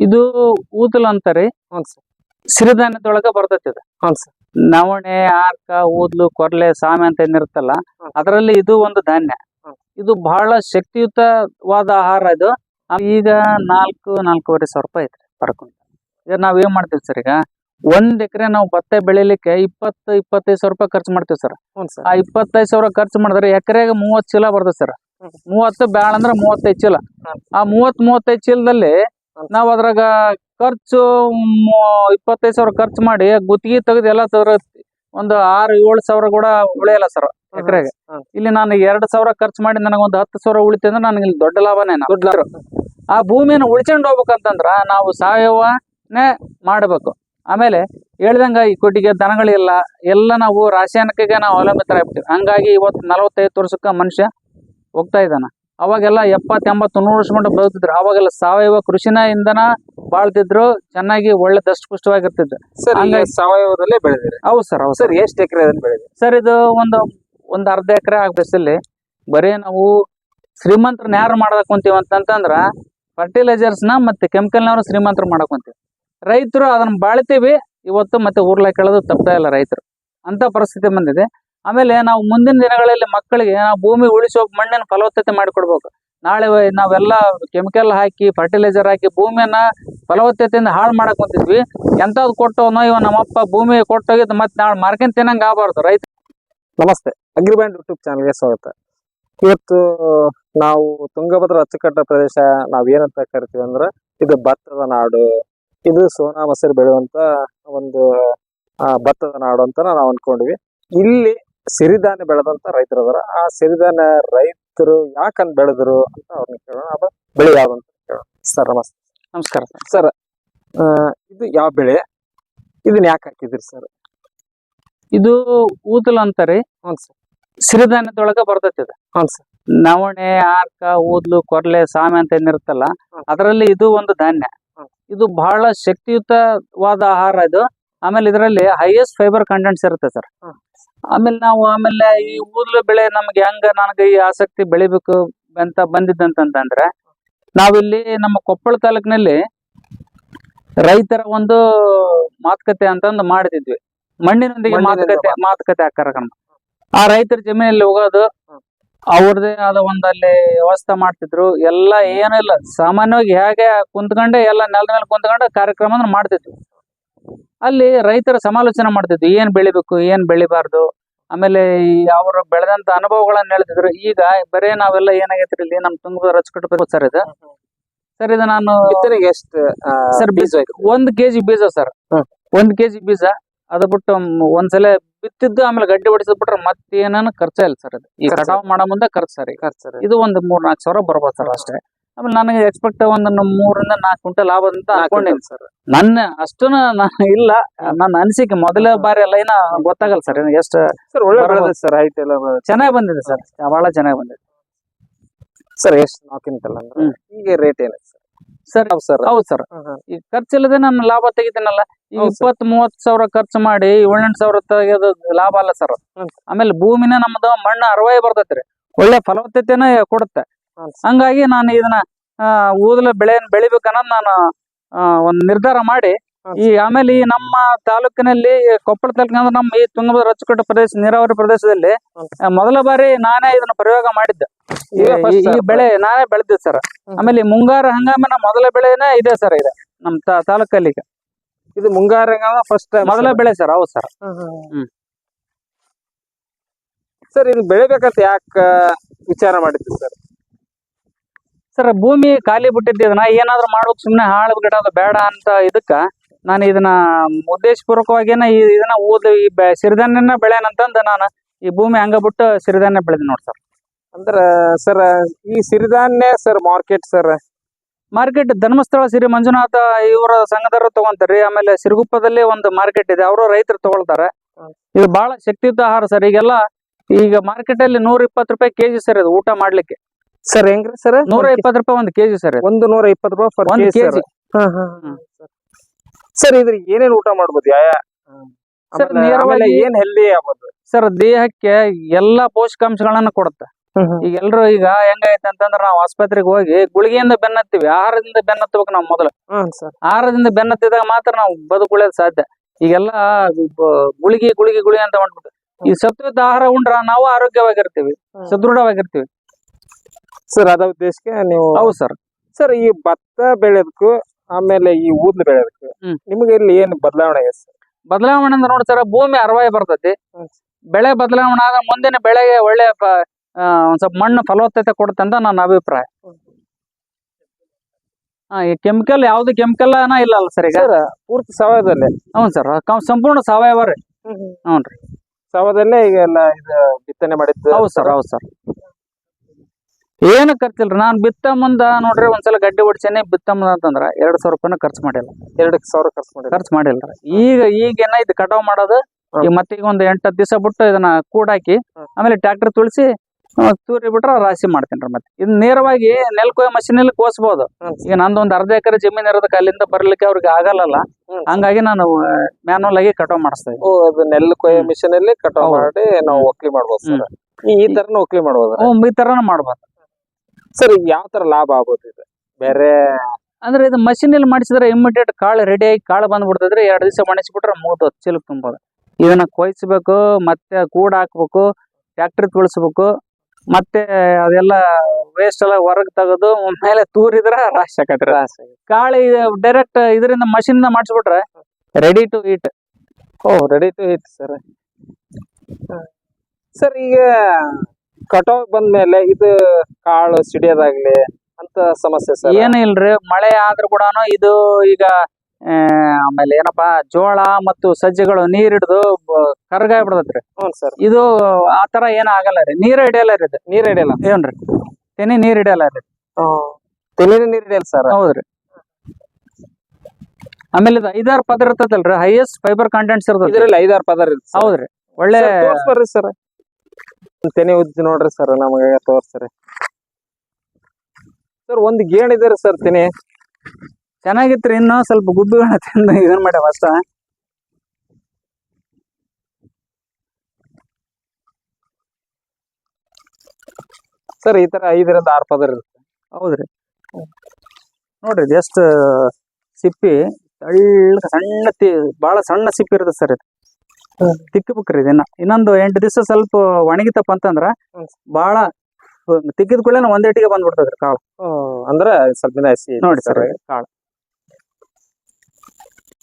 ಇದು ಊದಲ್ ಅಂತಾರಿ. ಹ್ಞೂ ಸರ್. ಸಿರಿಧಾನ್ಯದೊಳಗ ಬರ್ತೈತಿ ಇದು. ಹ್ಞೂ ಸರ್. ನವಣೆ ಆರ್ಕ ಊದ್ಲು ಕೊರ್ಲೆ ಸಾಮೆ ಅಂತ ಏನಿರುತ್ತಲ್ಲ. ಅದರಲ್ಲಿ ಇದು ಒಂದು ಧಾನ್ಯ. ಇದು ಬಹಳ ಶಕ್ತಿಯುತವಾದ ಆಹಾರ ಇದು. ಈಗ ನಾಲ್ಕು ನಾಲ್ಕೂವರೆ ಸಾವಿರ ರೂಪಾಯಿ ಐತ್ರಿ ಕ್ವಿಂಟಲ್. ಈಗ ನಾವ್ ಏನ್ ಮಾಡ್ತೀವಿ ಸರ್ ಈಗ? ಒಂದ್ ಎಕರೆ ನಾವು ಭತ್ತ ಬೆಳಿಲಿಕ್ಕೆ ಇಪ್ಪತ್ತು ಇಪ್ಪತ್ತೈದು ಸಾವಿರ ರೂಪಾಯಿ ಖರ್ಚು ಮಾಡ್ತೀವಿ ಸರ್. ಆ ಇಪ್ಪತ್ತೈದು ಸಾವಿರ ಖರ್ಚು ಮಾಡಿದ್ರೆ ಎಕರೆಗೆ ಮೂವತ್ತು ಚೀಲ ಬರ್ತದೆ ಸರ್. ಮೂವತ್ತು ಬ್ಯಾಳ ಅಂದ್ರೆ ಮೂವತ್ತೈದು ಚೀಲ. ಆ ಮೂವತ್ ಮೂವತ್ತೈದು ಚೀಲದಲ್ಲಿ. ನಾವ್ ಅದ್ರಾಗ ಖರ್ಚು ಇಪ್ಪತ್ತೈದು ಸಾವಿರ ಖರ್ಚು ಮಾಡಿ ಗುತ್ತಿಗೆ ತೆಗೆದು ಎಲ್ಲ ತೆಗ್ದು ಒಂದು ಆರು ಏಳು ಸಾವಿರ ಕೂಡ ಉಳಿಯಲ್ಲ ಸರ್ ಎಕರೆಗೆ. ಇಲ್ಲಿ ನಾನು ಎರಡು ಸಾವಿರ ಖರ್ಚು ಮಾಡಿ ನನಗೆ ಒಂದು ಹತ್ತು ಸಾವಿರ ಉಳಿತೆ ಅಂದ್ರೆ ನನಗೆ ಇಲ್ಲಿ ದೊಡ್ಡ ಲಾಭನೇ. ಆ ಭೂಮಿಯನ್ನು ಉಳ್ಕೊಂಡು ಹೋಗ್ಬೇಕಂತಂದ್ರ ನಾವು ಸಾವಯವನೇ ಮಾಡಬೇಕು. ಆಮೇಲೆ ಹೇಳ್ದಂಗ ಈ ಕೊಟ್ಟಿಗೆ ದನಗಳಿಲ್ಲ ಎಲ್ಲ ನಾವು ರಾಸಾಯನಿಕಗೆ ನಾವು ಅವಲಂಬಿತರಾಗ್ಬಿಟ್ಟಿವಿ. ಹಂಗಾಗಿ ಇವತ್ತು ನಲವತ್ತೈದು ವರ್ಷಕ್ಕ ಮನುಷ್ಯ ಹೋಗ್ತಾ ಇದ್ದಾನ. ಅವಾಗೆಲ್ಲ ಎಪ್ಪತ್ ಎಂಬತ್ತು ನೂರು ವರ್ಷ ಮಟ್ಟ ಬದುಕ್ತಿದ್ರು. ಅವಾಗೆಲ್ಲ ಸಾವಯವ ಕೃಷಿನ ಇಂಧನ ಬಾಳ್ತಿದ್ರು. ಚೆನ್ನಾಗಿ ಒಳ್ಳೆ ದಷ್ಟಪುಷ್ಟವಾಗಿರ್ತಿದ್ರು ಸರ್ ಹಂಗಾಗಿ- ಸಾವಯವದಲ್ಲೇ ಬೆಳೆದಿರಿ ಹೌದು ಸರ್ ಹೌದು ಸರ್. ಎಷ್ಟು ಎಕರೆದಲ್ಲಿ ಬೆಳೆದಿರಿ ಸರ್ ಇದು ಒಂದು ಒಂದು ಅರ್ಧ ಎಕರೆ ಆಗ್ಬೇಸಲ್ಲಿ ಬರೀ ನಾವು ಶ್ರೀಮಂತರನ್ನ ಯಾರು ಮಾಡಕ್ ಕುಂತೀವಿ ಅಂತಂತಂದ್ರ ಫರ್ಟಿಲೈಸರ್ಸ್ನ ಮತ್ತೆ ಕೆಮಿಕಲ್ನವ್ರು ಶ್ರೀಮಂತರು ಮಾಡಕ್ ಕುಂತೀವಿ. ರೈತರು ಅದನ್ನ ಬಾಳ್ತೀವಿ ಇವತ್ತು ಮತ್ತೆ ಊರ್ಲ ಕೇಳೋದು ತಪ್ತಾ ಇಲ್ಲ ರೈತರು. ಅಂತ ಪರಿಸ್ಥಿತಿ ಬಂದಿದೆ. ಆಮೇಲೆ ನಾವು ಮುಂದಿನ ದಿನಗಳಲ್ಲಿ ಮಕ್ಕಳಿಗೆ ನಾವು ಭೂಮಿ ಉಳಿಸೋಕೆ ಮಣ್ಣಿನ ಫಲವತ್ತತೆ ಮಾಡಿಕೊಡ್ಬೇಕು. ನಾಳೆ ನಾವೆಲ್ಲ ಕೆಮಿಕಲ್ ಹಾಕಿ ಫರ್ಟಿಲೈಸರ್ ಹಾಕಿ ಭೂಮಿಯನ್ನ ಫಲವತ್ತತೆಯಿಂದ ಹಾಳು ಮಾಡಕ್ ಕುಂತಿದ್ವಿ. ಎಂಥದ್ದು ಕೊಟ್ಟವನೋ ಇವ ನಮ್ಮಪ್ಪ ಭೂಮಿ ಕೊಟ್ಟೋಗಿದ್ದು ಮತ್ತೆ ನಾಳೆ ಮಾರ್ಕೆಟ್ ತಿನ್ನಂಗ ಆಗಬಾರ್ದು. ರೈತ ನಮಸ್ತೆ. ಅಗ್ರಿಬ್ಯಾಂಡ್ ಯೂಟ್ಯೂಬ್ ಚಾನಲ್ಗೆ ಸ್ವಾಗತ. ಇವತ್ತು ನಾವು ತುಂಗಭದ್ರಾ ಅಚ್ಚುಕಟ್ಟ ಪ್ರದೇಶ ನಾವ್ ಏನಂತ ಕರಿತೀವಿ ಅಂದ್ರೆ ಇದು ಭತ್ತದ ನಾಡು. ಇದು ಸೋನಾ ಮಸೂರಿ ಬೆಳೆಯುವಂತ ಒಂದು ಭತ್ತದ ನಾಡು ಅಂತ ನಾವು ಅನ್ಕೊಂಡಿವಿ. ಇಲ್ಲಿ ಸಿರಿಧಾನ್ಯ ಬೆಳೆದಂತ ರೈತರು ಅದಾರ ಆ ಸಿರಿಧಾನ್ಯ ರೈತರು ಯಾಕಂದ್ ಬೆಳೆದ್ರು ಅಂತ ಅವ್ರನ್ನ ಕೇಳೋಣ. ಅದು ಬೆಳೆ ಅಂತ ಕೇಳೋಣ. ಸರ್ ನಮಸ್ತೆ. ನಮಸ್ಕಾರ ಸರ್. ಸರ್ ಇದು ಯಾವ ಬೆಳೆ? ಇದನ್ನ ಯಾಕೆ ಹಾಕಿದ್ರಿ ಸರ್? ಇದು ಊದಲ್ ಅಂತಾರೆ ಹ್ಞೂ ಸರ್. ಸಿರಿಧಾನ್ಯದೊಳಗ ಬರ್ತೈತಿ ಇದು. ಹ್ಞೂ ಸರ್. ನವಣೆ ಆರ್ಕ ಊದ್ಲು ಕೊರ್ಲೆ ಸಾಮೆ ಅಂತ ಏನಿರುತ್ತಲ್ಲ ಅದರಲ್ಲಿ ಇದು ಒಂದು ಧಾನ್ಯ. ಇದು ಬಹಳ ಶಕ್ತಿಯುತವಾದ ಆಹಾರ ಇದು. ಆಮೇಲೆ ಇದರಲ್ಲಿ ಹೈಯೆಸ್ಟ್ ಫೈಬರ್ ಕಂಟೆಂಟ್ಸ್ ಇರುತ್ತೆ ಸರ್. ಆಮೇಲೆ ನಾವು ಆಮೇಲೆ ಈ ಊದ್ಲು ಬೆಳೆ ನಮ್ಗೆ ಹೆಂಗ ನನಗೆ ಈ ಆಸಕ್ತಿ ಬೆಳಿಬೇಕು ಅಂತ ಬಂದಿದ್ದಂತಂದ್ರೆ ನಾವಿಲ್ಲಿ ನಮ್ಮ ಕೊಪ್ಪಳ ತಾಲೂಕಿನಲ್ಲಿ ರೈತರ ಒಂದು ಮಾತುಕತೆ ಅಂತಂದು ಮಾಡ್ತಿದ್ವಿ. ಮಣ್ಣಿನೊಂದಿಗೆ ಮಣ್ಣಿನಿಂದ ಮಾತುಕತೆ ಮಾತುಕತೆ ಕಾರ್ಯಕ್ರಮ ಆ ರೈತರ ಜಮೀನಲ್ಲಿ ಹೋಗೋದು. ಅವ್ರದೇ ಆದ ಒಂದಲ್ಲಿ ವ್ಯವಸ್ಥೆ ಮಾಡ್ತಿದ್ರು. ಎಲ್ಲ ಏನೂ ಇಲ್ಲ. ಸಾಮಾನ್ಯವಾಗಿ ಹೇಗೆ ಕುಂತ್ಕೊಂಡೆ ಎಲ್ಲ ನೆಲದ ಮೇಲೆ ಕುಂತ್ಕೊಂಡು ಕಾರ್ಯಕ್ರಮ ಮಾಡ್ತಿದ್ವಿ. ಅಲ್ಲಿ ರೈತರ ಸಮಾಲೋಚನೆ ಮಾಡ್ತಿದ್ವಿ ಏನ್ ಬೆಳಿಬೇಕು ಏನ್ ಬೆಳಿಬಾರ್ದು ಆಮೇಲೆ ಅವರು ಬೆಳೆದಂತ ಅನುಭವಗಳನ್ನ ಹೇಳ್ತಿದ್ರು. ಈಗ ಬರೇ ನಾವೆಲ್ಲ ಏನಾಗೈತ್ರಿ ಇಲ್ಲಿ ನಮ್ ತುಂಗಭದ್ರ ರಚಕಟ್ಟು ಸರ್ ಇದು? ಸರ್ ಇದು ನಾನು ಬಿತ್ತನೆಗೆ ಎಷ್ಟು ಸರ್ ಬೀಜ ಒಂದ್ ಕೆಜಿ ಬೀಜ ಸರ್. ಒಂದ್ ಕೆಜಿ ಬೀಜ ಅದ ಬಿಟ್ಟು ಒಂದ್ಸಲ ಬಿತ್ತಿದ್ದು ಆಮೇಲೆ ಗಡ್ಡೆ ಹೊಡಿಸಿದ್ ಬಿಟ್ರೆ ಮತ್ತೇನ ಖರ್ಚ ಇಲ್ಲ ಸರ್ ಇದು ಕಟಾವ್ ಮಾಡೋ ಮುಂದೆ ಖರ್ಚು ಸರ್ ಖರ್ಚು ಇದು ಒಂದು ಮೂರ್ ನಾಲ್ಕು ಸಾವಿರ ಬರ್ಬೋದು ಸರ್ ಅಷ್ಟೇ. ಆಮೇಲೆ ನನಗೆ ಎಕ್ಸ್ಪೆಕ್ಟ್ ಒಂದು ಮೂರಿಂದ ಮೂರರಿಂದ ನಾಲ್ಕು ಕ್ವಿಂಟಲ್ ಲಾಭ ಅಂತ ಹಾಕೊಂಡೇನ್ ಸರ್. ನನ್ನ ಅಷ್ಟು ನಾನು ಇಲ್ಲ. ನನ್ನ ಅನಿಸಿಕೆ ಮೊದಲ ಬಾರಿ ಎಲ್ಲ ಏನ ಗೊತ್ತಾಗಲ್ಲ ಸರ್ ಎಷ್ಟು ಸರ್ ಒಳ್ಳೆ ಸರ್ ಹೈಟ್ ಎಲ್ಲ ಚೆನ್ನಾಗಿ ಬಂದಿದೆ ಸರ್ ಬಹಳ ಚೆನ್ನಾಗಿ ಬಂದಿದೆ. ಸರ್ ಎಷ್ಟು ನಾಲ್ಕು ಕ್ವಿಂಟಲ್ ಅಂದ್ರೆ. ಈಗ ರೇಟ್ ಏನಿದೆ ಸರ್? Sir sir. ಹೌದು ಸರ್. ಈಗ ಖರ್ಚಿಲ್ಲದೆ ನಾನು ಲಾಭ ತೆಗಿತೀನಲ್ಲ ಈ ಹೌದು sir. ಇಪ್ಪತ್ ಮೂವತ್ ಸಾವಿರ ಖರ್ಚು ಮಾಡಿ ಏಳೆಂಟು ಸಾವಿರ ತೆಗೆಯೋದು ಲಾಭ ಅಲ್ಲ ಸರ್. ಆಮೇಲೆ ಭೂಮಿನ ನಮ್ದು ಮಣ್ಣು ಅರವಾಯಿ ಬರ್ತೈತ್ರಿ ಒಳ್ಳೆ ಫಲವತ್ತತೆನ ಕೊಡುತ್ತೆ. ಹಂಗಾಗಿ ನಾನು ಇದನ್ನ ಊದಲ ಬೆಳೆಯನ್ನು ಬೆಳಿಬೇಕನ್ನೋದು ನಾನು ಒಂದು ಒಂದ್ ನಿರ್ಧಾರ ಮಾಡಿ ಈ ಆಮೇಲೆ ಈ ನಮ್ಮ ತಾಲೂಕಿನಲ್ಲಿ ಕೊಪ್ಪಳ ತಾಲೂಕಿನ ಅಂದ್ರೆ ನಮ್ಮ ಈ ತುಂಗಭದ್ರಾ ಅಚ್ಚುಕಟ್ಟು ಪ್ರದೇಶ ನೀರಾವರಿ ಪ್ರದೇಶದಲ್ಲಿ ಮೊದಲ ಬಾರಿ ನಾನೇ ಇದನ್ನ ಪ್ರಯೋಗ ಮಾಡಿದ್ದೆ. ಈ- ಬೆಳೆ ನಾನೇ ಬೆಳೆದಿದ್ದೆ ಸರ್ ಆಮೇಲೆ ಈ ಮುಂಗಾರು ಹಂಗಾಮಿನ ಮೊದಲ ಬೆಳೆನೇ ಇದೆ ಸರ್ ಇದೆ ನಮ್ಮ ತಾಲೂಕಲ್ಲಿ ಈಗ. ಇದು ಹಂಗಾಮ ಫಸ್ಟ್ ಮೊದಲ ಬೆಳೆ ಸರ್ ಹೌದು ಸರ್ ಹ್ಮ್. ಸರ್ ಇದು ಬೆಳಿಬೇಕಂತ ಯಾಕ ವಿಚಾರ ಮಾಡಿದ್ರಿ ಸರ್ ಸರ್ ಭೂಮಿ ಖಾಲಿ ಬಿಟ್ಟಿದ್ದೆ ಇದನ್ನ ಏನಾದ್ರು ಮಾಡೋದು ಸುಮ್ನೆ ಹಾಳು ಬಿಡೋದು ಬೇಡ ಅಂತ ಇದಕ್ಕ ನಾನು ಇದನ್ನ ಉದ್ದೇಶಪೂರ್ವಕವಾಗೇನ ಈ ಇದನ್ನ ಊದ ಈ ಸಿರಿಧಾನ್ಯನ ಬೆಳೆನಂತಂದು ನಾನು ಈ ಭೂಮಿ ಹಂಗ ಬಿಟ್ಟು ಸಿರಿಧಾನ್ಯ ಬೆಳೆದ್ ನೋಡಿ ಸರ್. ಅಂದ್ರ ಸರ್ ಈ ಸಿರಿಧಾನ್ಯ sir market sir? Market Dharmasthala Siri Manjunatha ಇವರ ಸಂಘದವರು ತಗೊಂತಾರ್ರಿ ಆಮೇಲೆ ಸಿರಿಗುಪ್ಪದಲ್ಲಿ ಒಂದು ಮಾರ್ಕೆಟ್ ಇದೆ ಅವರು ರೈತರು ತಗೊಳ್ತಾರೆ. ಇದು ಬಹಳ ಶಕ್ತಿಯುತ ಆಹಾರ ಸರ್ ಈಗೆಲ್ಲ ಈಗ ಮಾರ್ಕೆಟ್ ಅಲ್ಲಿ ನೂರ ಇಪ್ಪತ್ತು ರೂಪಾಯಿ ಕೆಜಿ ಸರ್ ಇದು ಊಟ ಮಾಡ್ಲಿಕ್ಕೆ. ಸರ್ ಹೆಂಗ್ರಿ ಸರ್? ನೂರ ಇಪ್ಪತ್ತು ರೂಪಾಯಿ ಒಂದು ಕೆಜಿ ಸರ್ ಇದು. ಒಂದು ನೂರ ಇಪ್ಪತ್ತು ರೂಪಾಯಿ ಫರ್ ಒಂದು ಕೆಜಿ. ಸರ್. ಇದ್ರ ಏನೇನ್ ಊಟ ಮಾಡ್ಬೋದು? ಯಾ ಸರ್ ಆಮೇಲೆ- ನೇರವಾಗಿ- ಆಮೇಲೆ ಏನ್ ಹೆಲ್ದಿ ಆಗ್ಬೋದು? ಸರ್ ದೇಹಕ್ಕೆ ಎಲ್ಲಾ ಪೋಷಕಾಂಶಗಳನ್ನ ಕೊಡುತ್ತೆ. ಈಗ ಎಲ್ರು ಈಗ ಹೆಂಗೈತೆ ಅಂತಂದ್ರೆ ನಾವು ಆಸ್ಪತ್ರೆಗೆ ಹೋಗಿ ಗುಳಿಗೆಯಿಂದ ಬೆನ್ನತ್ತೀವಿ. ಆಹಾರದಿಂದ ಬೆನ್ನತ್ತಬೇಕು ನಾವು ಮೊದಲು. ಸರ್. ಆಹಾರದಿಂದ ಬೆನ್ನತ್ತಿದಾಗ ಮಾತ್ರ ನಾವು ಬದುಕುಳಿಯೋದು ಸಾಧ್ಯ. ಈಗೆಲ್ಲ ಬ- ಗುಳಿಗೆ ಗುಳಿಗೆ ಗುಳಿಗೆ ಅಂತ ಮಾಡ್ಬಿಟ್ಟು ಈ ಸತ್ವದ ಆಹಾರ ಉಂಡ್ರ ನಾವು ಆರೋಗ್ಯವಾಗಿರ್ತೀವಿ. ಹ್ಮ್. ಸದೃಢವಾಗಿರ್ತೀವಿ. ಸರ್ ಅದ ಉದ್ದೇಶಕ್ಕೆ ನೀವು ಹೌದು ಸರ್. ಸರ್ ಈ ಭತ್ತ ಬೆಳೆದಕ್ಕೂ ಆಮೇಲೆ ಈ ಊದ್ಲು ಬೆಳೆದಕ್ಕೂ ನಿಮಗೆ ಇಲ್ಲಿ ಏನ್ ಬದಲಾವಣೆ ಇದೆ ಸರ್? ಬದಲಾವಣೆ ಅಂದ್ರೆ ನೋಡಿ ಸರ್ ಭೂಮಿ ಅರವಾಯಿ ಬರ್ತೈತಿ. ಬೆಳೆ ಬದಲಾವಣೆ ಆದ ಮುಂದಿನ ಬೆಳೆಗೆ ಒಳ್ಳೆ ಆ, ಒಂದ್ ಸ್ವಲ್ಪ ಮಣ್ಣು ಫಲವತ್ತತೆ ಕೊಡುತ್ತೆ ಅಂತ ನನ್ನ ಅಭಿಪ್ರಾಯ. ಹಾ ಈ ಕೆಮಿಕಲ್ ಯಾವ್ದು ಕೆಮಿಕಲ್ ಇಲ್ಲ ಅಲ್ಲ ಸರ್ ಈಗ? ಪೂರ್ತಿ ಸಾವಯವದಲ್ಲೇ. ಹ್ಞೂ ಸರ್ ಸಂಪೂರ್ಣ ಸಾವಯವ ರೀ. ಹ್ಞೂ ರೀ. ಸಾವಯವದಲ್ಲೇ ಈಗ ಎಲ್ಲ ಇದು ಬಿತ್ತನೆ ಮಾಡಿದ್ದು. ಹೌದು ಸರ್ ಹೌದು ಸರ್. ಏನು ಖರ್ಚಿಲ್ರಿ ನಾನು ಬಿತ್ತ ಮುಂದ ನೋಡ್ರಿ ಒಂದ್ಸಲ ಗಡ್ಡಿ ಹೊಡ್ಸೇನೆ ಬಿತ್ತ ಮುಂದ ಅಂತಂದ್ರ ಎರಡ್ ಸಾವಿರ ರೂಪಾಯಿನ ಖರ್ಚು ಮಾಡಿಲ್ಲ ಎರಡ್ ಸಾವಿರ ಖರ್ಚು ಮಾಡಿ ಖರ್ಚು ಮಾಡಿಲ್ಲ ಈಗ ಈಗ ಇದು ಕಟಾವ್ ಮಾಡೋದು. ಈಗ ಮತ್ತೆ ಈಗ ಒಂದ್ ಎಂಟ್ ಹತ್ತು ದಿವಸ ಬಿಟ್ಟು ಇದನ್ನ ಕೂಡಾಕಿ ಹಾಕಿ ಆಮೇಲೆ ಟ್ರ್ಯಾಕ್ಟರ್ ತುಳಿಸಿ ತೂರಿ ಬಿಟ್ರೆ ರಾಶಿ ಮಾಡ್ತೇನ್ರಿ ಮತ್ತೆ ಇದು ನೇರವಾಗಿ ನೆಲ್ ಕೊಯ್ಯೋ ಮಷೀನಲ್ಲಿ ಕೋಸ್ಬೋದು. ಈಗ ನಂದು ಒಂದ್ ಅರ್ಧ ಎಕರೆ ಜಮೀನ್ ಇರೋದಕ್ಕೆ ಅಲ್ಲಿಂದ ಬರ್ಲಿಕ್ಕೆ ಅವ್ರಿಗೆ ಆಗಲ್ಲ. ಹಂಗಾಗಿ ನಾನು ಮ್ಯಾನುವಲ್ ಆಗಿ ಕಟಾವ್ ಮಾಡಿಸ್ತಾ ಇದ್ದೀನಿ ನೆಲ್ಲು ಕೊಯ್ಯೋ. ಮಿಷನ್ ಅಲ್ಲಿ ಕಟಾವ್. ಮಾಡಿ ನಾವು ಒಕ್ಲಿ ಮಾಡ್ಬೋದು ಈ ತರ ತರನು ಒಕ್ಲಿ ಮಾಡ್ಬೋದು ಈ ತರನ ಮಾಡ್ಬೋದು ಸರ್ ಯಾವ ತರ ಲಾಭ ಆಗೋದು ಇದು ಬೇರೆ ಅಂದ್ರೆ ಇದು machine ಅಲ್ಲಿ ಮಾಡಿಸಿದ್ರೆ ಇಮಿಡಿಯೇಟ್ ಕಾಳು ರೆಡಿ ಆಗಿ ಕಾಳು ಬಂದ್ಬಿಡ್ತದ್ರೆ ಎರಡು ದಿವಸ ಮಣಿಸ್ಬಿಟ್ರೆ ಮೂವತ್ತು ಚೀಲಕ್ ತುಂಬೋದು. ಇದನ್ನ ಕೊಯ್ಸ್ಬೇಕು ಮತ್ತೆ ಕೂಡ ಹಾಕ್ಬೇಕು ಫ್ಯಾಕ್ಟ್ರಿ ತುಳಿಸ್ಬೇಕು ಮತ್ತೆ ಅದೆಲ್ಲ ವೇಸ್ಟ್ ಎಲ್ಲ ಹೊರಗ್ ತೆಗೆದು ಮೇಲೆ ತೂರಿದ್ರ ರಾಶಿ ಆಕತ್ರಿ ಕಾಳು ಡೈರೆಕ್ಟ್ ಇದರಿಂದ ಮಷಿನ್ ಮಾಡಿಸ್ಬಿಟ್ರೆ ready to eat O ready to eat sir. Sir ಈಗ ಕಟಾವ್ ಬಂದ್ಮೇಲೆ ಇದು ಕಾಳು ಸಿಡಿಯೋದಾಗ್ಲಿ ಅಂತ ಸಮಸ್ಯೆ ಸರ್. ಏನು ಇಲ್ರಿ ಮಳೆ ಆದ್ರೂ ಕೂಡ ಇದು ಈಗ ಆಮೇಲೆ ಏನಪ್ಪಾ ಜೋಳ ಮತ್ತು ಸಜ್ಜೆಗಳು ನೀರ್ ಹಿಡಿದು ಕರ್ಗಾಯ್ ಬಿಡತ್ರಿ ಹ್ಞೂ ಸರ್. ಇದು ಆ ತರ ಏನ್ ಆಗಲ್ಲ ರೀ ನೀರ್ ಹಿಡಿಯಲ್ಲ ರೀ ಇದು. ನೀರ್ ಹಿಡಿಯಲ್ಲ. ಏನ್ರಿ ತೆನಿ ನೀರ್ ಹಿಡಿಯಲ್ಲ ರೀ ತೆಲಿನ ನೀರ್ ಹಿಡಿಯಲ್ಲ ಸರ್. ಹೌದ್ರಿ. ಆಮೇಲೆ ಇದು ಐದಾರು ಪದರ ಇರ್ತದಲ್ರಿ ಹೈಯೆಸ್ಟ್ ಫೈಬರ್ ಕಂಟೆಂಟ್ಸ್ ಇರ್ತದೆ ಇದ್ರಲ್ಲಿ ಐದಾರು ಪದರ್. ಹೌದ್ರಿ. ಒಳ್ಳೆ ತೋರ್ಸ್ಬರ್ರಿ ಸರ್. ತೆನೆ ಉದ್ದು ನೋಡ್ರಿ ಸರ್ ನಮಗೆ ತೋರ್ಸ್ರಿ. ಸರ್ ಒಂದ್ ಗೇಣ್ ಇದೆ ಸರ್ ತೆನೆ. ಚೆನ್ನಾಗಿತ್ತು ರೀ ಇನ್ನೂ ಸ್ವಲ್ಪ ಗುಬ್ಬಿಗಳನ್ನ ತಿಂದು ಇದನ್ ಮಾಡ್ಯಾವ ಅಷ್ಟ ಸರ್ ಈ ತರ ಐದರಿಂದ ಆರು ಪದರ್ ಇರುತ್ತೆ. ಹೌದ್ರಿ. ನೋಡ್ರಿ ಜಸ್ಟ್ ಸಿಪ್ಪಿ ಸಣ್ಣ ಸಣ್ಣ ತಿ ಬಾಳ ಸಣ್ಣ ಸಿಪ್ಪಿ ಇರುತ್ತೆ ಸರ್ ಇದು. ತಿಕ್ಕಬೇಕ್ರಿ ಇದನ್ನ. ಇನ್ನೊಂದು ಎಂಟು ದಿವಸ ಸ್ವಲ್ಪ ಒಣಗಿತಪ್ಪ ಅಂತಂದ್ರ ಬಹಳ ಬಾಳ ತಿಕ್ಕಿದ ಕೂಡಲೇ ಒಂದೇಟಿಗೆ ಬಂದ್ಬಿಡ್ತದ್ರಿ ಕಾಳು. ಅಂದ್ರ ಸ್ವಲ್ಪ ಹಸಿ ನೋಡಿ ಸರ್. ಕಾಳು.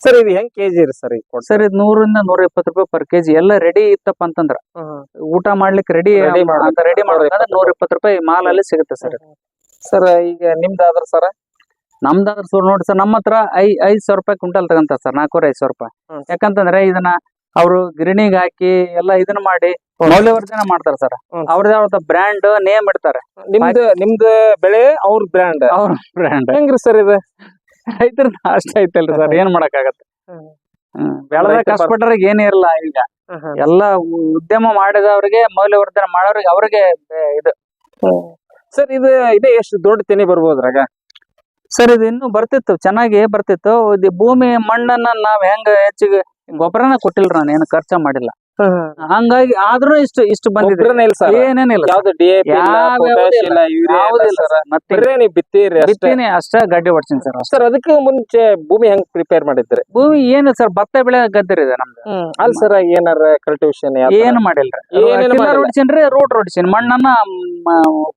ಸರ್ ಇದು ಹೆಂಗ್ ಕೆಜಿ ಇರಿ ಸರ್ ಈಗ ಸರ್ ಇದು ನೂರಿಂದ ನೂರ ಇಪ್ಪತ್ತು ರೂಪಾಯಿ ಪರ್ ಕೆಜಿ. ಎಲ್ಲ ರೆಡಿ ಇತ್ತಪ್ಪ ಅಂತಂದ್ರ ಊಟ ಮಾಡ್ಲಿಕ್ಕೆ ರೆಡಿ. ಅಂತ ರೆಡಿ ಮಾಡ್ಬೇಕಂದ್ರೆ ನೂರ ಇಪ್ಪತ್ತು ರೂಪಾಯಿ. ಮಾಲ್ ಅಲ್ಲಿ ಸಿಗುತ್ತೆ ಸರ್. ಸರ್ ಈಗ ನಿಮ್ದಾದ್ರ ಸರ್? ನಮ್ದಾದ್ರ ಸರ್ ನೋಡಿ ಸರ್ ನಮ್ಮ ಹತ್ರ ಐ ಐದ್ ಸಾವಿರ ರೂಪಾಯಿ ಕ್ವಿಂಟಲ್ ತಗಂತಾರ ಸರ್ ನಾಲ್ಕೂವರೆ ಐದ್ ಸಾವಿರ ರೂಪಾಯಿ. ಯಾಕಂತಂದ್ರೆ ಇದನ್ನ ಅವರು ಗಿರಣಿಗೆ ಹಾಕಿ ಎಲ್ಲ ಇದನ್ನ ಮಾಡಿ ಮೌಲ್ಯವರ್ಧನ ಮಾಡ್ತಾರೆ ಸರ್ ಅವ್ರದ್ದೇ ಅವ್ರದೇ ಅವ್ರದ ಬ್ರ್ಯಾಂಡ್ ನೇಮ್ ಇಡ್ತಾರೆ. ನಿಮ್ದು ನಿಮ್ದು ಬೆಳೆ ಅವ್ರ ಬ್ರ್ಯಾಂಡ್ ಅವ್ರ ಬ್ರ್ಯಾಂಡ್ ಹೆಂಗ್ರಿ ಸರ್ ಇದು? ರೈತರ ಅಷ್ಟ ಐತಲ್ರಿ ಸರ್ ಏನ್ ಮಾಡಕ್ ಆಗತ್ತೆ. ಬೆಳೆದ ಕಷ್ಟಪಟ್ಟವ್ರಿಗೆ ಏನ್ ಇರಲ್ಲ ಈಗ. ಎಲ್ಲ ಉದ್ಯಮ ಮಾಡಿದವ್ರಿಗೆ ಮೌಲ್ಯವರ್ಧನೆ ಮಾಡೋರಿಗೆ ಅವ್ರಿಗೆ ಇದು. ಸರ್ ಇದು ಇದೆ ಎಷ್ಟು ದೊಡ್ಡ ತೆನೆ ಬರ್ಬೋದ್ರಾಗ? ಸರ್ ಇದು ಇನ್ನು ಬರ್ತಿತ್ತು ಚೆನ್ನಾಗಿ ಬರ್ತಿತ್ತು. ಭೂಮಿ ಮಣ್ಣನ್ನ ನಾವ್ ಹೆಂಗ ಹೆಚ್ಚಿಗೆ ಗೊಬ್ಬರನ ಕೊಟ್ಟಿಲ್ಲ ನಾನು ಏನು ಖರ್ಚ ಮಾಡಿಲ್ಲ. ಹಂಗಾಗಿ ಆದ್ರೂ ಇಷ್ಟು ಇಷ್ಟು ಬಂದಿದೆ. ಗೊಬ್ಬರನೇ ಇಲ್ಲ ಸರ್. ಏನೇನಿಲ್ಲ ಯಾವ್ದು ಡಿಎಪಿ ಇಲ್ಲ ಯೂರಿಯಾ ಮತ್ತೆ ಬಿತ್ತೀರಿ ಬಿತ್ತೀನಿ ಅಷ್ಟೇ ಗಡ್ಡೆ ಹೊಡ್ತೀನಿ ಸರ್ ಸರ್ ಅದಕ್ಕೆ ಮುಂಚೆ ಭೂಮಿ ಹೆಂಗ್ ಪ್ರಿಪೇರ್ ಮಾಡಿದ್ರಿ? ಭೂಮಿ ಏನು ಸರ್ ಭತ್ತ ಬೆಳೆ ಗದ್ದೆರ್ ಇದೆ ನಮ್ದು. ಅಲ್ ಸರ್ ಏನಾರ ಕಲ್ಟಿವೇಶನ್ ಏನು ಮಾಡಿಲ್ಲ. ಹೊಡ್ಸೀನ್ರಿ ರೂಟ್ ಹೊಡ್ಸೀನಿ ಮಣ್ಣನ್ನ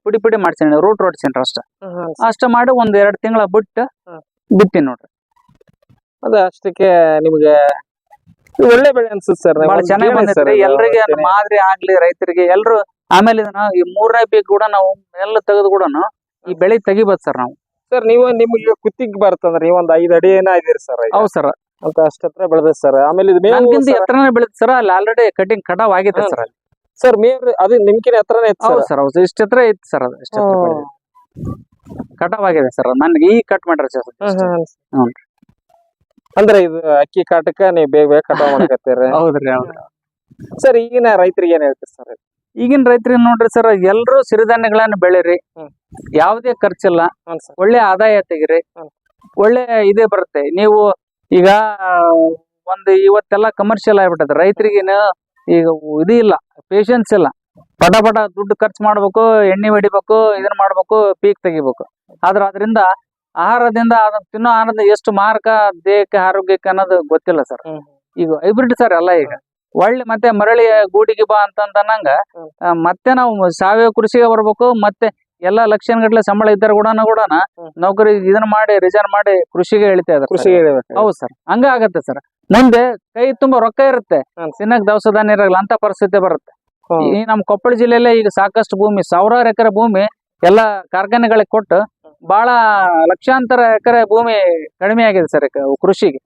ಪುಡಿ ಪುಡಿ ಮಾಡ್ಸಿನಿ ರೂಟ್ ಹೊಡ್ಸೀನ್ರಿ ಅಷ್ಟ. ಅಷ್ಟ ಮಾಡಿ ಒಂದ್ ಎರಡ್ ತಿಂಗಳ ಬಿಟ್ಟು. ಬಿತ್ತೀನಿ ನೋಡ್ರಿ. ಅದ ಅಷ್ಟಕ್ಕೆ ನಿಮ್ಗೆ ಒಳ್ಳೆ ಬೆಳೆ ಅನ್ಸುತ್ತೆ ಸರ್. ಬಹಳ ಚೆನ್ನಾಗಿ ಬಂದೈತ್ರಿ ಎಲ್ರಿಗೆ ಮಾದರಿ ಆಗ್ಲಿ ರೈತರಿಗೆ ಎಲ್ರು ಆಮೇಲೆ ಇದನ್ನ ಈ ಮೂರನೇ ಪೀಕ್ ಕೂಡ ನಾವು ಎಲ್ಲ ತೆಗೆದು ಕೂಡ ಈ ಬೆಳೆ ತೆಗಿಬೋದು ಸರ್ ನಾವು. ಸರ್ ನೀವು ನಿಮ್ಗೆ ಕುತ್ತಿಗೆ ಬರ್ತಂದ್ರೆ ನೀವು ಒಂದ್ ಐದ್ ಅಡಿ ಏನ ಇದೀರಿ ಸರ್ ಹೌದು ಸರ್. ಅಂತ ಅಷ್ಟತ್ರ ಬೆಳೆದ ಸರ್. ಆಮೇಲೆ ಇದು ನನ್ಗಿಂತ ಎತ್ತರನೇ ಬೆಳೆದ ಸರ್ ಅಲ್ಲಿ ಆಲ್ರೆಡಿ ಕಟಿಂಗ್ ಕಟಾವ್ ಆಗಿದೆ ಸರ್ ಅಲ್ಲಿ. ಸರ್ ಮೇವ್ ಅದು ನಿಮ್ಕಿನ ಹತ್ರನೇ ಇತ್ತು ಹೌದು ಸರ್. ಹೌದು ಇಷ್ಟ ಎತ್ತರ ಇತ್ತು ಸರ್ ಅದು ಇಷ್ಟ ಕಟಾವ್ ಆಗಿದೆ ಸರ್. ನನ್ಗೆ ಈ ಕಟ್ ಮಾಡ್ರಿ ಸರ್ ಹ್ಞೂ. ಅಂದ್ರೆ ಇದು ಅಕ್ಕಿ ಕಾಟಕ್ಕ ನೀವು ಬೇಗ ಬೇಗ ಕಟಾವ್ ಮಾಡ್ಕತ್ತೀರಿ. ಹೌದ್ರಿ ಹೌದು ಸರ್ ಈಗಿನ ರೈತರಿಗೆ ಏನ್ ಹೇಳ್ತೀರಿ ಸರ್ ಈಗಿನ ರೈತರಿಗೆ ನೋಡ್ರಿ ಸರ್ ಎಲ್ರು ಸಿರಿಧಾನ್ಯಗಳನ್ನ ಬೆಳೀರಿ. ಯಾವ್ದೇ ಖರ್ಚಿಲ್ಲ. ಸರ್. ಒಳ್ಳೆ ಆದಾಯ ತೆಗಿರಿ. ಹ್ಮ್. ಒಳ್ಳೆ ಇದೇ ಬರುತ್ತೆ. ನೀವು ಈಗ ಒಂದು ಇವತ್ತೆಲ್ಲ ಕಮರ್ಷಿಯಲ್ ಆಗ್ಬಿಟ್ಟದ. ರೈತರಿಗೇನು ಈಗ ಇದು ಇಲ್ಲ ಪೇಷನ್ಸ್ ಇಲ್ಲ. ಪಟ ಪಟ ದುಡ್ಡು ಖರ್ಚು ಮಾಡ್ಬೇಕು ಎಣ್ಣೆ ಹೊಡಿಬೇಕು ಇದನ್ನ ಮಾಡ್ಬೇಕು ಪೀಕ್ ತೆಗಿಬೇಕು. ಆದ್ರ ಅದರಿಂದ ಆಹಾರದಿಂದ ಅದನ್ನ ತಿನ್ನೋ ಆಹಾರದಿಂದ ಎಷ್ಟು ಮಾರಕ ದೇಹಕ್ಕೆ ಆರೋಗ್ಯಕ್ಕೆ ಅನ್ನೋದು ಗೊತ್ತಿಲ್ಲ ಸರ್. ಈಗ ಹೈಬ್ರಿಡ್ ಸರ್ ಎಲ್ಲ ಈಗ. ಒಳ್ಳೆ ಮತ್ತೆ ಮರಳಿ ಗೂಡಿಗೆ ಬಾ ಅಂತಂದಂಗ. ಮತ್ತೆ ನಾವು ಸಾವಯವ ಕೃಷಿಗೆ ಬರ್ಬೇಕು ಮತ್ತೆ ಎಲ್ಲಾ ಲಕ್ಷಣಗಟ್ಲೆ ಸಂಬಳ ಇದ್ದಾರೆ ಕೂಡ ಕೂಡ ನೌಕರಿ ಇದನ್ನ ಮಾಡಿ ರಿಸೈನ್ ಮಾಡಿ ಕೃಷಿಗೆ ಇಳಿತಾ ಇದ್ದಾರೆ ಕೃಷಿಗೆ ಹೌದು ಸರ್. ಹಂಗ ಆಗತ್ತೆ ಸರ್. ಮುಂದೆ ಕೈ ತುಂಬಾ ರೊಕ್ಕ ಇರುತ್ತೆ. ತಿನ್ನಕ್ ದವಸ ಧಾನ್ಯ ಇರಲ್ಲ ಅಂತ ಪರಿಸ್ಥಿತಿ ಬರುತ್ತೆ. ಈ ನಮ್ಮ ಕೊಪ್ಪಳ ಜಿಲ್ಲೆಯಲ್ಲೇ ಈಗ ಸಾಕಷ್ಟು ಭೂಮಿ ಸಾವಿರಾರು ಎಕರೆ ಭೂಮಿ ಎಲ್ಲಾ ಕಾರ್ಖಾನೆಗಳಿಗೆ ಕೊಟ್ಟು ಬಹಳ ಲಕ್ಷಾಂತರ ಎಕರೆ ಭೂಮಿ ಕಡಿಮೆ ಆಗಿದೆ ಸರ್ ಕೃಷಿಗೆ.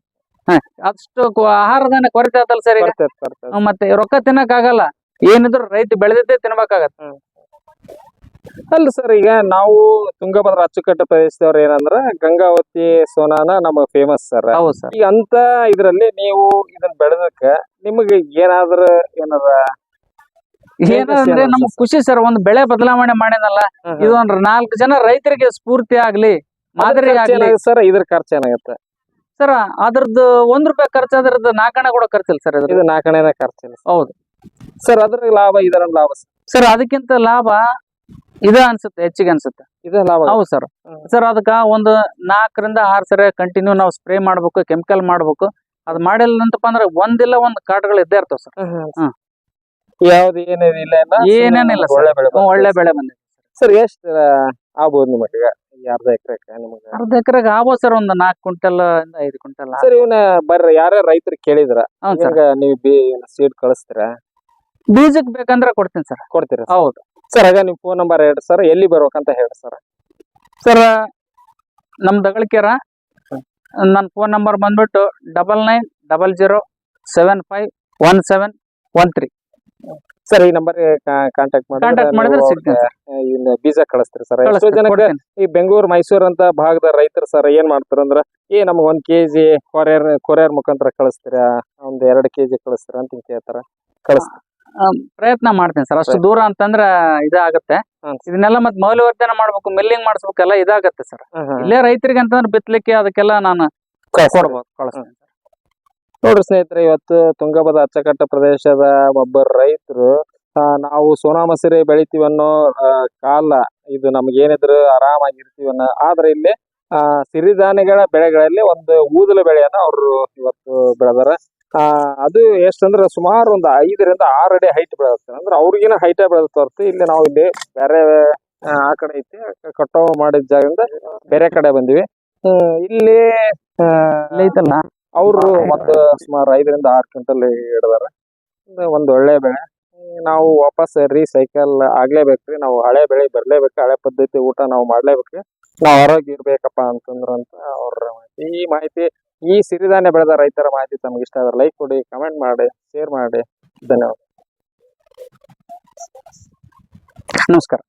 ಅಷ್ಟು ಆಹಾರದಾನ ಕೊರತೆ ಆತಲ್ಲ ಸರ್ ಮತ್ತೆ ರೊಕ್ಕ ತಿನ್ನಕ್ ಆಗಲ್ಲ ಏನಿದ್ರು ರೈತ ಬೆಳೆದಿದ್ದೇ ತಿನ್ಬೇಕಾಗತ್ತ. ಅಲ್ಲ ಸರ್ ಈಗ ನಾವು ತುಂಗಭದ್ರಾ ಅಚ್ಚುಕಟ್ಟು ಪ್ರದೇಶದವ್ರು ಏನಂದ್ರ ಗಂಗಾವತಿ ಸೋನಾನ ನಮ್ಮ ಫೇಮಸ್ ಸರ್. ಹೌದು ಸರ್. ಈಗ ಅಂತ ಇದ್ರಲ್ಲಿ ನೀವು ಇದನ್ನ ಬೆಳೆದಕ್ಕ ನಿಮಗೆ ಏನಾದ್ರ ಏನಾರ ಏನಂದ್ರೆ ಏನು ನಮ್ಗ್ ಖುಷಿ ಸರ್ ಒಂದ್ ಬೆಳೆ ಬದಲಾವಣೆ ಮಾಡಿನಲ್ಲ ಇದು ಒಂದ್ ನಾಲ್ಕು ಜನ ರೈತರಿಗೆ ಸ್ಫೂರ್ತಿ ಆಗ್ಲಿ ಮಾದರಿ ಆಗ್ಲಿ. ಸರ್? ಇದ್ರ ಖರ್ಚು ಏನಾಗುತ್ತೆ? ಸರ್ ಅದ್ರದ್ದು ಒಂದ್ ರೂಪಾಯಿ ಖರ್ಚು ಅದ್ರದ್ದು ನಾಲ್ಕಣೆ ಕೂಡ ಖರ್ಚಿಲ್ಲ ಸರ್ ಇದು ನಾಲ್ಕನೇನ ಖರ್ಚಿಲ್ಲ ಹೌದು. ಸರ್ ಅದ್ರ ಲಾಭ ಇದರ ಲಾಭ ಸರ್? ಅದಕ್ಕಿಂತ ಲಾಭ ಇದ ಅನ್ಸುತ್ತೆ ಹೆಚ್ಚಿಗೆ ಅನ್ಸುತ್ತೆ. ಇದೇ ಲಾಭ ಹೌದು ಸರ್. ಸರ್ ಅದಕ್ಕ ಒಂದು ನಾಲ್ಕರಿಂದ ಆರ್ ಸರಿ ಕಂಟಿನ್ಯೂ ನಾವು ಸ್ಪ್ರೇ ಮಾಡ್ಬೇಕು ಕೆಮಿಕಲ್ ಮಾಡ್ಬೇಕು. ಅದ್ ಮಾಡಿಲ್ಲ ಅಂತಪ್ಪ ಅಂದ್ರೆ ಒಂದಿಲ್ಲ ಒಂದ್ ಕಾಟಗಳು ಇದ್ದೇ ಇರ್ತಾವ ಸರ್. ಹ್ಮ್. ಯಾವ್ದು ಏನಿಲ್ಲ ಇಲ್ಲ ಏನೇನಿಲ್ಲ ಒಳ್ಳೆ ಬೆಳೆ ಒಳ್ಳೆ ಬೆಳೆ ಬಂದಿದೆ ಸರ್. ಎಷ್ಟು ಆಗ್ಬೋದು ನಿಮಗೆ? ಈ ಅರ್ಧ ಎಕರೆಕ್ಕೆ ನಿಮಗೆ? ಅರ್ಧ ಎಕರೆಗೆ ಆಗ್ಬೋದು ಸರ್ ಒಂದು ನಾಲ್ಕು ಕ್ವಿಂಟಲ್ ಇಂದ ಐದು ಕ್ವಿಂಟಲ್ ಸರ್ ಇವನ್ನ ಬರ್ರಿ ಯಾರ್ಯಾರ ರೈತರು ಕೇಳಿದ್ರ? ಹೌದು ಸರ್. ನೀವು ಸೀಡ್ ಕಳಿಸ್ತೀರಾ? ಬೀಜಕ್ಕೆ ಬೇಕಂದ್ರೆ ಕೊಡ್ತೀನಿ ಸರ್. ಕೊಡ್ತೀರಾ ಹೌದು. ಸರ್ ಆಗ ನಿಮ್ ಫೋನ್ ನಂಬರ್ ಹೇಳ್ರಿ ಸರ್ ಎಲ್ಲಿ ಬರ್ಬೇಕಂತ ಹೇಳಿ ಸರ್. ಸರ್ ನಮ್ ದಗಳಕೇರ ನನ್ನ ಫೋನ್ ನಂಬರ್ ಬಂದ್ಬಿಟ್ಟು double nine double zero seven five one seven one three. Sir ಈ ನಂಬರ್ ಕಾಂಟ್ಯಾಕ್ಟ್ ಮಾಡಿ ಕಾಂಟ್ಯಾಕ್ಟ್ ಮಾಡಿದ್ರೆ ಸಿಗ್ತೀನಿ ಸರ್. ಬೀಜ ಕಳಿಸ್ತೀರಿ ಸರ್. ಎಷ್ಟೋ ಕಳಿಸ್ತೀನಿ, ಜನಕ್ಕೆ ಕೊಡ್ತೀನಿ. ಈ ಬೆಂಗಳೂರು ಮೈಸೂರು ಅಂತ ಭಾಗದ ರೈತರು ಸರ್ ಏನ್ ಮಾಡ್ತಾರೆ ಅಂದ್ರೆ ಏ ನಮ್ಗ್ ಒಂದ್ ಕೆಜಿ ಕೊರಿಯರ್ ಕೊರಿಯರ್ ಮುಖಾಂತರ ಕಳಿಸ್ತೀರಾ? ಒಂದ್ ಎರಡ್ ಕೆಜಿ ಕಳಿಸ್ತೀರಾ ಅಂತ ಹಿಂಗ್ ಕೇಳ್ತಾರ. ಕಳಿಸ್ತಾರೆ ಆ, ಪ್ರಯತ್ನ ಮಾಡ್ತೀನಿ ಸರ್. ಅಷ್ಟು ದೂರ ಅಂತಂದ್ರ ಇದಾಗತ್ತೆ. ಹ್ಮ್. ಇದನ್ನೆಲ್ಲ ಮತ್ತೆ ಮೌಲ್ಯವರ್ಧನೆ ಮಾಡ್ಬೇಕು ಮಿಲ್ಲಿಂಗ್ ಮಾಡಿಸ್ಬೇಕೆಲ್ಲ ಇದಾಗತ್ತೆ ಸರ್. ಇಲ್ಲೇ ರೈತರಿಗೆ ಅಂತಂದ್ರೆ ಬಿತ್ತಲಿಕ್ಕೆ ಅದಕ್ಕೆಲ್ಲ ನಾನು ಕೊಡ್ಬೋದು ಕಳಿಸ್ತೀನಿ ನೋಡ್ರಿ ಸ್ನೇಹಿತರೆ ಇವತ್ತು ತುಂಗಭದ ಅಚ್ಚಕಟ್ಟ ಪ್ರದೇಶದ ಒಬ್ಬ ರೈತರು ನಾವು ಸೋನಾ ಮಸೂರಿ ಬೆಳಿತೀವಿ ಅನ್ನೋ ಆ, ಕಾಲ ಇದು ನಮ್ಗೆ ಏನಿದ್ರು ಆರಾಮಾಗಿರ್ತೀವಿ ಅನ್ನೋ ಆದ್ರೆ ಇಲ್ಲಿ ಆ ಸಿರಿಧಾನ್ಯಗಳ ಬೆಳೆಗಳಲ್ಲಿ ಒಂದು ಊದಲ ಬೆಳೆಯನ್ನ ಅವರು ಇವತ್ತು ಬೆಳೆದಾರ. ಆ ಅದು ಎಷ್ಟಂದ್ರೆ ಸುಮಾರು ಒಂದು ಐದರಿಂದ ಆರು ಅಡಿ ಹೈಟ್ ಬೆಳೆದಿರ್ತಾರೆ ಅಂದ್ರೆ ಅವ್ರಿಗಿನ ಹೈಟ್ ಬೆಳೆದ ಇಲ್ಲಿ ನಾವು ಇಲ್ಲಿ ಬೇರೆ ಆ ಕಡೆ ಐತಿ ಕಟಾವು ಮಾಡಿದ ಜಾಗದಿಂದ ಬೇರೆ ಕಡೆ ಬಂದಿವಿ. ಇಲ್ಲೇ ಐತಲ್ಲ? ಅವರು ಮತ್ತೆ ಸುಮಾರು ಐದರಿಂದ ಆರು ಕ್ವಿಂಟಲ್ ಹಿಡ್ದಾರ ಒಂದ್ ಒಳ್ಳೆ ಬೆಳೆ. ನಾವು ವಾಪಸ್ ರೀಸೈಕಲ್ ಆಗ್ಲೇಬೇಕ್ರಿ ನಾವು ಹಳೆ ಬೆಳೆ ಬರ್ಲೇಬೇಕು. ಹಳೆ ಪದ್ಧತಿ ಊಟ ನಾವು ಮಾಡ್ಲೇಬೇಕ್ರಿ ನಾವು ಆರೋಗ್ಯ ಇರ್ಬೇಕಪ್ಪ ಅಂತಂದ್ರ ಅಂತ ಅವ್ರ ಮಾಹಿತಿ. ಈ ಮಾಹಿತಿ ಈ ಸಿರಿಧಾನ್ಯ ಬೆಳೆದ ರೈತರ ಮಾಹಿತಿ ತಮ್ಗೆ ಇಷ್ಟ ಆದ್ರೆ ಲೈಕ್ ಕೊಡಿ ಕಮೆಂಟ್ ಮಾಡಿ ಶೇರ್ ಮಾಡಿ. ಧನ್ಯವಾದ. ನಮಸ್ಕಾರ.